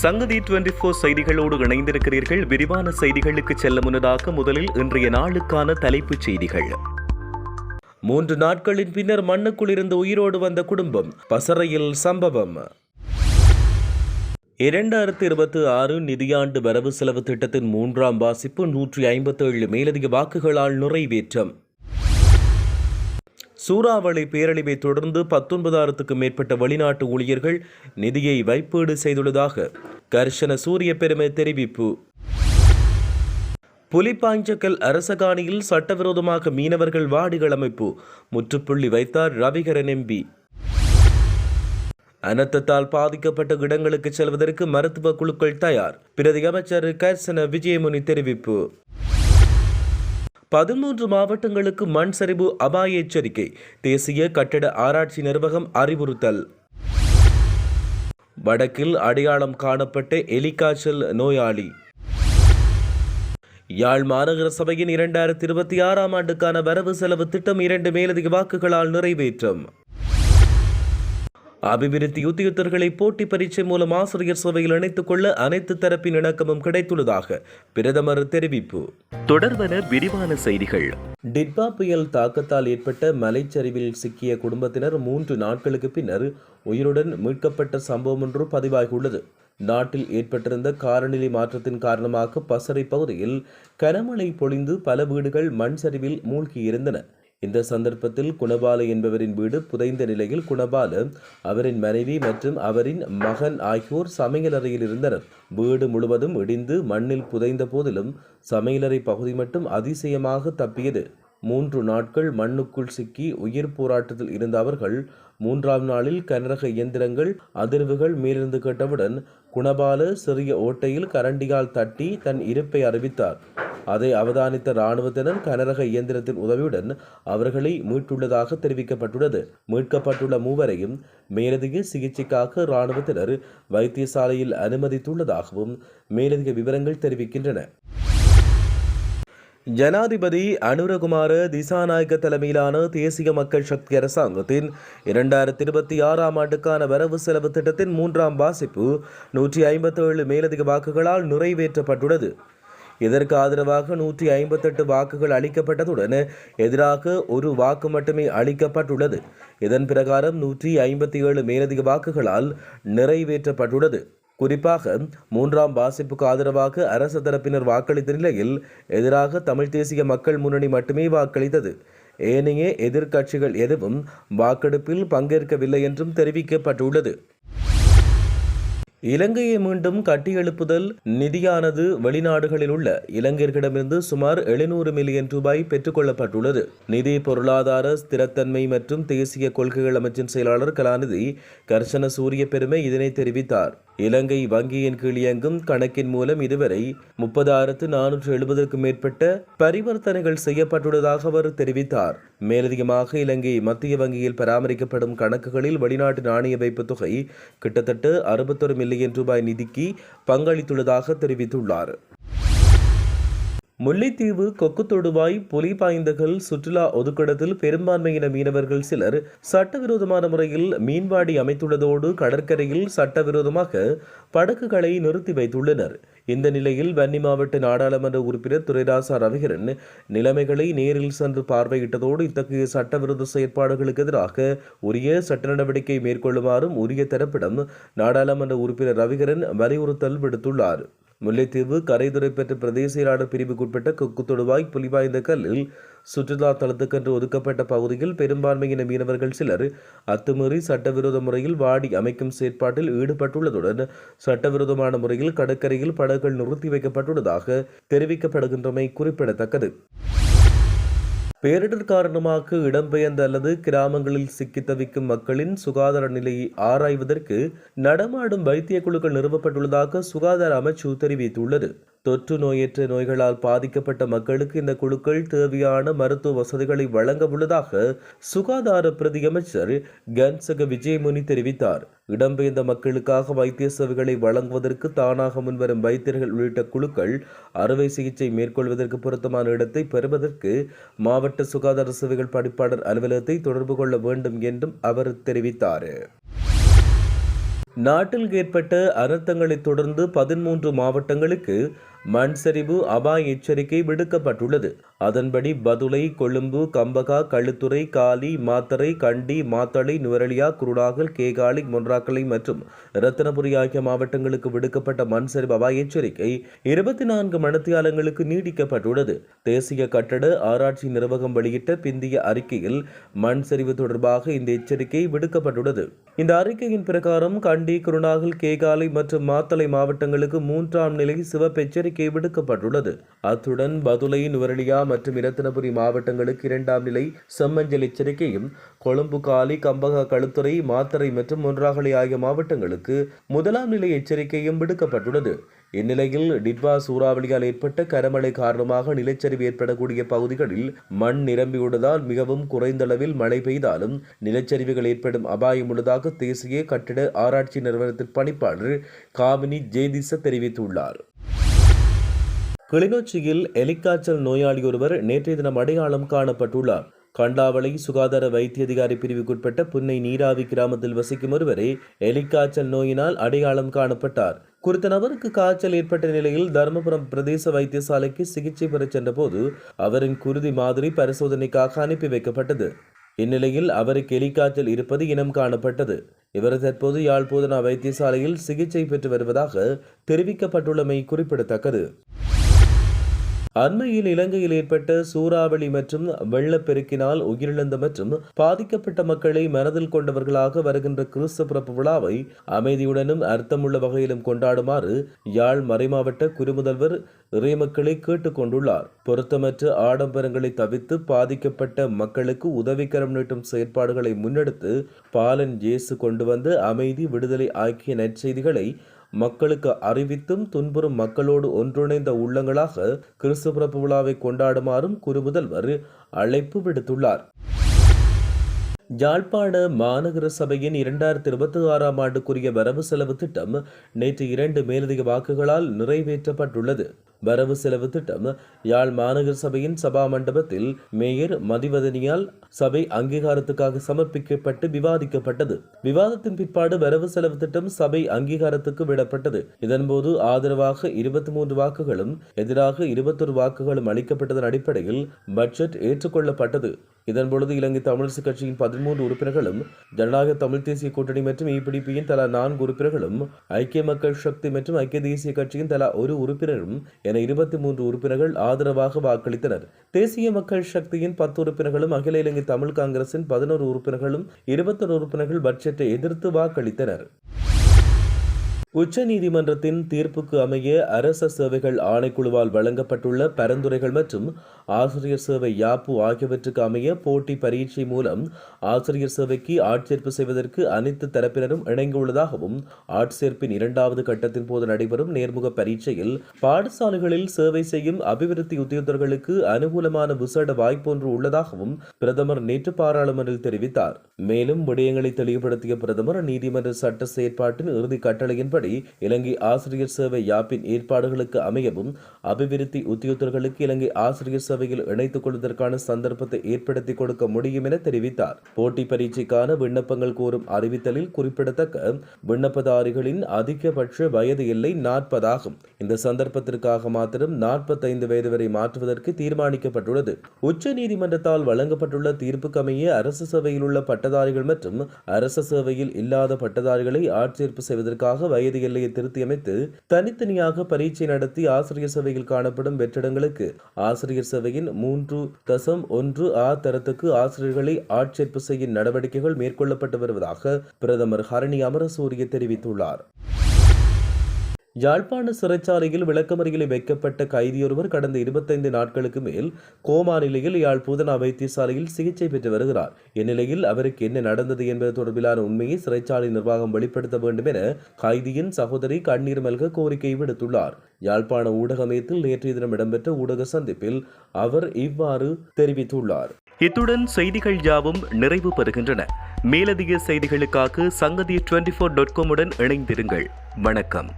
சங்கதி twenty four செய்திகளோடு இணைந்திருக்கிறீர்கள். விரிவான செய்திகளுக்கு செல்ல முன்னதாக முதலில் இன்றைய நாளுக்கான தலைப்புச் செய்திகள். மூன்று நாட்களின் பின்னர் மண்ணுக்குள் இருந்து உயிரோடு வந்த குடும்பம் பசறையில் சம்பவம். இரண்டாயிரத்தி இருபத்தி ஆறு நிதியாண்டு வரவு செலவு திட்டத்தின் மூன்றாம் வாசிப்பு நூற்றி ஐம்பத்தேழு மேலதிக வாக்குகளால் நிறைவேற்றம். சூறாவளி பேரழிவை தொடர்ந்து பத்தொன்பதாயிரத்துக்கும் மேற்பட்ட வெளிநாட்டு ஊழியர்கள் நிதியை வைப்பீடு செய்துள்ளதாக கர்ஷன சூரிய பெருமை தெரிவிப்பு. புலிப்பாஞ்சக்கல் அரசகாணியில் சட்டவிரோதமாக மீனவர்கள் வாடிகள் அமைப்பு முற்றுப்புள்ளி வைத்தார் ரவிகரன் எம்பி அனர்த்தத்தால் பாதிக்கப்பட்ட இடங்களுக்கு செல்வதற்கு மருத்துவ குழுக்கள் தயார். பிரதி அமைச்சர் கர்சன விஜயமுனி தெரிவிப்பு. பதிமூன்று மாவட்டங்களுக்கு மண் சரிவு அபாய எச்சரிக்கை. தேசிய கட்டட ஆராய்ச்சி நிர்வாகம் அறிவுறுத்தல். வடக்கில் அடையாளம் காணப்பட்ட எலிக்காய்ச்சல் நோயாளி. யாழ் மாநகர சபையின் இரண்டாயிரத்தி இருபத்தி ஆறாம் ஆண்டுக்கான வரவு செலவு திட்டம் இரண்டு மேலதிக வாக்குகளால் நிறைவேற்றம். அபிவிருத்தி உத்தியோகத்தர்களை போட்டி பரீட்சை மூலம் ஆசிரியர் சபையில் இணைத்துக் கொள்ள அனைத்து தரப்பின் இணக்கமும் கிடைத்துள்ளதாக பிரதமர் தெரிவிப்பு. தொடர்வன விரிவான செய்திகள். டிட்பா புயல் தாக்கத்தால் ஏற்பட்ட மலைச்சரிவில் சிக்கிய குடும்பத்தினர் மூன்று நாட்களுக்கு பின்னர் உயிருடன் மீட்கப்பட்ட சம்பவம் ஒன்று பதிவாகியுள்ளது. நாட்டில் ஏற்பட்டிருந்த காலநிலை மாற்றத்தின் காரணமாக பசறை பகுதியில் கனமழை பொழிந்து பல வீடுகள் மண் சரிவில் மூழ்கியிருந்தன. இந்த சந்தர்ப்பத்தில் குணபால என்பவரின் வீடு புதைந்த நிலையில் குணபால அவரின் மனைவி மற்றும் அவரின் மகன் ஆகியோர் சமையலறையில் இருந்தனர். வீடு முழுவதும் இடிந்து மண்ணில் புதைந்த போதிலும் சமையலறை பகுதி மட்டும் அதிசயமாக தப்பியது. மூன்று நாட்கள் மண்ணுக்குள் சிக்கி உயிர் போராட்டத்தில் இருந்த அவர்கள் மூன்றாம் நாளில் கனரக இயந்திரங்கள் அதிர்வுகள் மேலிருந்து கேட்டவுடன் குணபால சிறிய ஓட்டையில் கரண்டியால் தட்டி தன் இருப்பை அறிவித்தார். அதை அவதானித்த இராணுவத்தினர் கனரக இயந்திரத்தின் உதவியுடன் அவர்களை மீட்டுள்ளதாக தெரிவிக்கப்பட்டுள்ளது. மீட்கப்பட்டுள்ள மூவரையும் மேலதிக சிகிச்சைக்காக இராணுவத்தினர் வைத்தியசாலையில் அனுமதித்துள்ளதாகவும் மேலதிக விவரங்கள் தெரிவிக்கின்றன. ஜனாதிபதி அனுரகுமார திசாநாயக்க தலைமையிலான தேசிய மக்கள் சக்தி அரசாங்கத்தின் இரண்டாயிரத்தி இருபத்தி ஆறாம் ஆண்டுக்கான வரவு செலவு திட்டத்தின் மூன்றாம் வாசிப்பு நூற்றி ஐம்பத்தேழு மேலதிக வாக்குகளால் நிறைவேற்றப்பட்டுள்ளது. இதற்கு ஆதரவாக நூற்றி ஐம்பத்தெட்டு வாக்குகள் அளிக்கப்பட்டதுடன் எதிராக ஒரு வாக்கு மட்டுமே அளிக்கப்பட்டுள்ளது. இதன் பிரகாரம் நூற்றி ஐம்பத்தி ஏழு மேலதிக வாக்குகளால் நிறைவேற்றப்பட்டுள்ளது. குறிப்பாக மூன்றாம் வாசிப்புக்கு ஆதரவாக அரசு தரப்பினர் வாக்களித்த நிலையில் எதிராக தமிழ் தேசிய மக்கள் முன்னணி மட்டுமே வாக்களித்தது. ஏனைய எதிர்க்கட்சிகள் எதுவும் வாக்கெடுப்பில் பங்கேற்கவில்லை என்றும் தெரிவிக்கப்பட்டுள்ளது. இலங்கையை மீண்டும் கட்டியெழுப்புதல் நிதியானது வெளிநாடுகளில் உள்ள இலங்கையர்களிடமிருந்து சுமார் எழுநூறு மில்லியன் ரூபாய் பெற்றுக்கொள்ளப்பட்டுள்ளது நிதி பொருளாதார ஸ்திரத்தன்மை மற்றும் தேசிய கொள்கைகள் அமைச்சின் செயலாளர் கலாநிதி கர்ஷன சூரிய பெருமை இதனை தெரிவித்தார். இலங்கை வங்கியின் கீழ் இயங்கும் கணக்கின் மூலம் இதுவரை முப்பதாயிரத்து நானூற்று எழுபதற்கும் மேற்பட்ட பரிவர்த்தனைகள் செய்யப்பட்டுள்ளதாக அவர் தெரிவித்தார். மேலதிகமாக இலங்கை மத்திய வங்கியில் பராமரிக்கப்படும் கணக்குகளில் வெளிநாட்டு நாணய வைப்பு தொகை கிட்டத்தட்ட அறுபத்தொரு மில்லியன் ரூபாய் நிதிக்கு பங்களித்துள்ளதாக தெரிவித்துள்ளார். முல்லைத்தீவு கொக்கு தொடுவாய் புலிபாய்ந்தகல் சுற்றுலா ஒதுக்கிடத்தில் பெரும்பான்மையின மீனவர்கள் சிலர் சட்டவிரோதமான முறையில் மீன்வாடி அமைத்துள்ளதோடு கடற்கரையில் சட்டவிரோதமாக படகுகளை நிறுத்தி வைத்துள்ளனர். இந்த நிலையில் வன்னி மாவட்ட நாடாளுமன்ற உறுப்பினர் துரைராசா ரவிகரன் நிலைமைகளை நேரில் சென்று பார்வையிட்டதோடு இத்தகைய சட்டவிரோத செயற்பாடுகளுக்கு எதிராக உரிய சட்ட நடவடிக்கை மேற்கொள்ளுமாறும் உரிய தரப்பிடம் நாடாளுமன்ற உறுப்பினர் ரவிகரன் வலியுறுத்தல் விடுத்துள்ளார். முல்லைத்தீவு கரைதுறை பெற்ற பிரதேச செயலாளர் பிரிவுக்குட்பட்ட கொக்கு தொடுவாய் புலிவாய்ந்த கல்லில் சுற்றுலா தளத்துக்கென்று ஒதுக்கப்பட்ட பகுதியில் பெரும்பான்மையின மீனவர்கள் சிலர் அத்துமீறி சட்டவிரோத முறையில் வாடி அமைக்கும் செயற்பாட்டில் ஈடுபட்டுள்ளதுடன் சட்டவிரோதமான முறையில் கடற்கரையில் படகுகள் நிறுத்தி வைக்கப்பட்டுள்ளதாக தெரிவிக்கப்படுகின்றமை குறிப்பிடத்தக்கது. பேரிடர் காரணமாக இடம்பெயர்ந்த அல்லது கிராமங்களில் சிக்கி தவிக்கும் மக்களின் சுகாதார நிலையை ஆராய்வதற்கு நடமாடும் வைத்திய குழுக்கள் நிறுவப்பட்டுள்ளதாக சுகாதார அமைச்சு தெரிவித்துள்ளது. தொற்று நோயற்ற நோய்களால் பாதிக்கப்பட்ட மக்களுக்கு இந்த குழுக்கள் தேவையான மருத்துவ வசதிகளை வழங்க உள்ளதாக சுகாதார பிரதி அமைச்சர் கன்சக விஜயமுனி தெரிவித்தார். இடம்பெயர்ந்த மக்களுக்காக வைத்திய சேவைகளை வழங்குவதற்கு தானாக முன்வரும் வைத்தியர்கள் உள்ளிட்ட குழுக்கள் அறுவை சிகிச்சை மேற்கொள்வதற்கு பொருத்தமான இடத்தை பெறுவதற்கு மாவட்ட சுகாதார சேவைகள் படிப்பாளர் அலுவலகத்தை தொடர்பு கொள்ள வேண்டும் என்றும் அவர் தெரிவித்தார். நாட்டில் ஏற்பட்ட அனர்த்தங்களைத் தொடர்ந்து பதிமூன்று மாவட்டங்களுக்கு மண் சரிவு அபாய எச்சரிக்கை விடுக்கப்பட்டுள்ளது. அதன்படி பதுளை கொழும்பு கம்பகா களுத்துறை காலி மாத்தறை கண்டி மாத்தளை நுவரலியா குருடாகல் கேகாலி மொன்றாக்கலை மற்றும் ரத்தினபுரி ஆகிய மாவட்டங்களுக்கு விடுக்கப்பட்ட மண் சரிவு அபாய எச்சரிக்கை இருபத்தி நான்கு மணித்தியாலங்களுக்கு நீடிக்கப்பட்டுள்ளது. தேசிய கட்டட ஆராய்ச்சி நிர்வாகம் வெளியிட்ட பிந்திய அறிக்கையில் மண் சரிவு தொடர்பாக இந்த எச்சரிக்கை விடுக்கப்பட்டுள்ளது. இந்த அறிக்கையின் பிரகாரம் கண்டி குருநாகல் கேகாலை மற்றும் மாத்தளை மாவட்டங்களுக்கு மூன்றாம் நிலை சிவப்பு எச்சரிக்கை விடுக்கப்பட்டுள்ளது. அத்துடன் பதுளை நுவரலியா மற்றும் இரத்தினபுரி மாவட்டங்களுக்கு இரண்டாம் நிலை செம்மஞ்சள் எச்சரிக்கையும் கொழும்பு காலி கம்பக களுத்துறை மாத்தறை மற்றும் ஒன்றாகலை ஆகிய மாவட்டங்களுக்கு முதலாம் நிலை எச்சரிக்கையும் விடுக்கப்பட்டுள்ளது. இந்நிலையில் டிட்வா சூறாவளியால் ஏற்பட்ட கரமழை காரணமாக நிலச்சரிவு ஏற்படக்கூடிய பகுதிகளில் மண் நிரம்பியுள்ளதால் மிகவும் குறைந்தளவில் மழை பெய்தாலும் நிலச்சரிவுகள் ஏற்படும் அபாயம் உள்ளதாக தேசிய கட்டிட ஆராய்ச்சி நிறுவனத்தின் பணிப்பாளர் காமினி ஜேதிச தெரிவித்துள்ளார். கிளிநொச்சியில் எலிக்காய்ச்சல் நோயாளி ஒருவர் நேற்றைய தினம் அடையாளம் காணப்பட்டுள்ளார். கண்டாவளை சுகாதார வைத்திய அதிகாரி பிரிவுக்குட்பட்ட புன்னை நீராவி கிராமத்தில் வசிக்கும் ஒருவரே எலிக்காய்ச்சல் நோயினால் அடையாளம் காணப்பட்டார். குறித்த நபருக்கு காய்ச்சல் ஏற்பட்ட நிலையில் தருமபுரம் பிரதேச வைத்தியசாலைக்கு சிகிச்சை பெறச் சென்றபோது அவரின் குருதி மாதிரி பரிசோதனைக்காக அனுப்பி வைக்கப்பட்டது. இந்நிலையில் அவருக்கு எலிக்காய்ச்சல் இருப்பது இனம் காணப்பட்டது. இவர் தற்போது யாழ்ப்போதனா வைத்தியசாலையில் சிகிச்சை பெற்று வருவதாக தெரிவிக்கப்பட்டுள்ளமை குறிப்பிடத்தக்கது. அண்மையில் இலங்கையில் ஏற்பட்ட சூறாவளி மற்றும் வெள்ளப்பெருக்கினால் உயிரிழந்த மற்றும் பாதிக்கப்பட்ட மக்களை மனதில் கொண்டவர்களாக வருகின்ற கிறிஸ்து பிறப்பு விழாவை அமைதியுடனும் அர்த்தமுள்ள வகையிலும் கொண்டாடுமாறு யாழ் மறைமாவட்ட குறுமுதல்வர் இறைமக்களை கேட்டுக்கொண்டுள்ளார் பொருத்தமற்ற ஆடம்பரங்களை தவிர்த்து பாதிக்கப்பட்ட மக்களுக்கு உதவிக்கரம் நீட்டும் செயற்பாடுகளை முன்னெடுத்து பாலன் இயேசு கொண்டு வந்து அமைதி விடுதலை ஆகிய நற்செய்திகளை மக்களுக்கு அறிவித்தும் துன்புறும் மக்களோடு ஒன்றிணைந்த உள்ளங்களாக கிறிஸ்து பிறப்பு விழாவை கொண்டாடுமாறும் குறுமுதல்வர் அழைப்பு விடுத்துள்ளார். யாழ்ப்பாண மாநகர சபையின் இரண்டாயிரத்தி இருபத்தி ஆறாம் ஆண்டுக்குரிய வரவு செலவு திட்டம் நேற்று இரண்டு மேலதிக வாக்குகளால் நிறைவேற்றப்பட்டுள்ளது. வரவு செலவு திட்டம். யாழ் மாநகர சபையின் சபா மண்டபத்தில் மேயர் மதிவதனியால் சபை அங்கீகாரத்துக்காக சமர்ப்பிக்கப்பட்டு விவாதிக்கப்பட்டது. விவாதத்தின் பிற்பாடு வரவு செலவு திட்டம் சபை அங்கீகாரத்துக்கு விடப்பட்டது. இதன்போது ஆதரவாக இருபத்தி மூன்று வாக்குகளும் எதிராக இருபத்தொரு வாக்குகளும் அளிக்கப்பட்டதன் அடிப்படையில் பட்ஜெட் ஏற்றுக்கொள்ளப்பட்டது. இதன்பொழுது இலங்கை தமிழரசு கட்சியின் பதிமூன்று உறுப்பினர்களும் ஜனநாயக தமிழ் தேசிய கூட்டணி மற்றும் இபிடிபியின் தலா நான்கு உறுப்பினர்களும் ஐக்கிய மக்கள் சக்தி மற்றும் ஐக்கிய தேசிய கட்சியின் தலா ஒரு உறுப்பினரும் என இருபத்தி மூன்று உறுப்பினர்கள் ஆதரவாக வாக்களித்தனர். தேசிய மக்கள் சக்தியின் பத்து உறுப்பினர்களும் அகில இலங்கை தமிழ் காங்கிரசின் பதினோரு உறுப்பினர்களும் இருபத்தொரு உறுப்பினர்கள் பட்ஜெட்டை எதிர்த்து வாக்களித்தனர். உச்ச நீதிமன்றத்தின் தீர்ப்புக்கு அமைய அரச சேவைகள் ஆணைக்குழுவால் வழங்கப்பட்டுள்ள பரிந்துரைகள் மற்றும் ஆசிரியர் சேவை யாப்பு ஆகியவற்றுக்கு அமைய போட்டி பரீட்சை மூலம் ஆசிரியர் சேவைக்கு ஆட்சேர்ப்பு செய்வதற்கு அனைத்து தரப்பினரும் இணங்கியுள்ளதாகவும் ஆட்சேர்ப்பின் இரண்டாவது கட்டத்தின் போது நடைபெறும் நேர்முக பரீட்சையில் பாடசாலைகளில் சேவை செய்யும் அபிவிருத்தி உத்தியோகர்களுக்கு அனுகூலமான விசேட வாய்ப்பொன்று உள்ளதாகவும் பிரதமர் நேற்று பாராளுமன்றில் தெரிவித்தார். மேலும் விடயங்களை தெளிவுபடுத்திய பிரதமர் நீதிமன்ற சட்ட செயற்பாட்டின் இறுதி கட்டளையின்படி இலங்கை ஆசிரியர் சேவை யாப்பின் ஏற்பாடுகளுக்கு அமையவும் அபிவிருத்தி உத்தியோகர்களுக்கு இலங்கை ஆசிரியர் சபையில் இணைத்துக் கொள்வதற்கான சந்தர்ப்பத்தை ஏற்படுத்திக் கொடுக்க முடியும் என தெரிவித்தார். போட்டி பரீட்சைக்கான விண்ணப்பங்கள் கூறும் அறிவித்தலில் குறிப்பிடத்தக்க விண்ணப்பதாரிகளின் அதிகபட்ச வயது எல்லை நாற்பதாகும் இந்த சந்தர்ப்பத்திற்காக மாத்திரம் நாற்பத்தைந்து வயது வரை மாற்றுவதற்கு தீர்மானிக்கப்பட்டுள்ளது. உச்ச நீதிமன்றத்தால் வழங்கப்பட்டுள்ள தீர்ப்புக்கமைய அரசு சபையில் உள்ள பட்டதாரிகள் மற்றும் அரச சேவையில் இல்லாத பட்டதாரிகளை ஆட்சேர்ப்பு செய்வதற்காக வயது எல்லையை திருத்தியமைத்து தனித்தனியாக பரீட்சை நடத்தி ஆசிரியர் சபையில் காணப்படும் வெற்றிடங்களுக்கு ஆசிரியர் சபை சபையின் மூன்று தசம் ஒன்று ஆ தரத்துக்கு ஆசிரியர்களை ஆட்சேர்ப்பு செய்யும் நடவடிக்கைகள் மேற்கொள்ளப்பட்டு வருவதாக பிரதமர் ஹரணி அமரசூரிய தெரிவித்துள்ளார். யாழ்ப்பாண சிறைச்சாலையில் விளக்கமறியலில் வைக்கப்பட்ட கைதியொருவர் கடந்த இருபத்தைந்து நாட்களுக்கு மேல் கோமா நிலையில் யாழ் பூதனா வைத்தியசாலையில் சிகிச்சை பெற்று வருகிறார். இந்நிலையில் அவருக்கு என்ன நடந்தது என்பது தொடர்பிலான உண்மையை சிறைச்சாலை நிர்வாகம் வெளிப்படுத்த வேண்டும் என கைதியின் சகோதரி கண்ணீர் மல்க கோரிக்கை விடுத்துள்ளார். யாழ்ப்பாண ஊடகமயத்தில் நேற்றைய தினம் இடம்பெற்ற ஊடக சந்திப்பில் அவர் இவ்வாறு தெரிவித்துள்ளார். இத்துடன் செய்திகள் யாவும் நிறைவு பெறுகின்றன. மேலதிக செய்திகளுக்காக சங்கதி டுவெண்டி ஃபோர் டாட் காமுடன் இணைந்திருங்கள். வணக்கம்.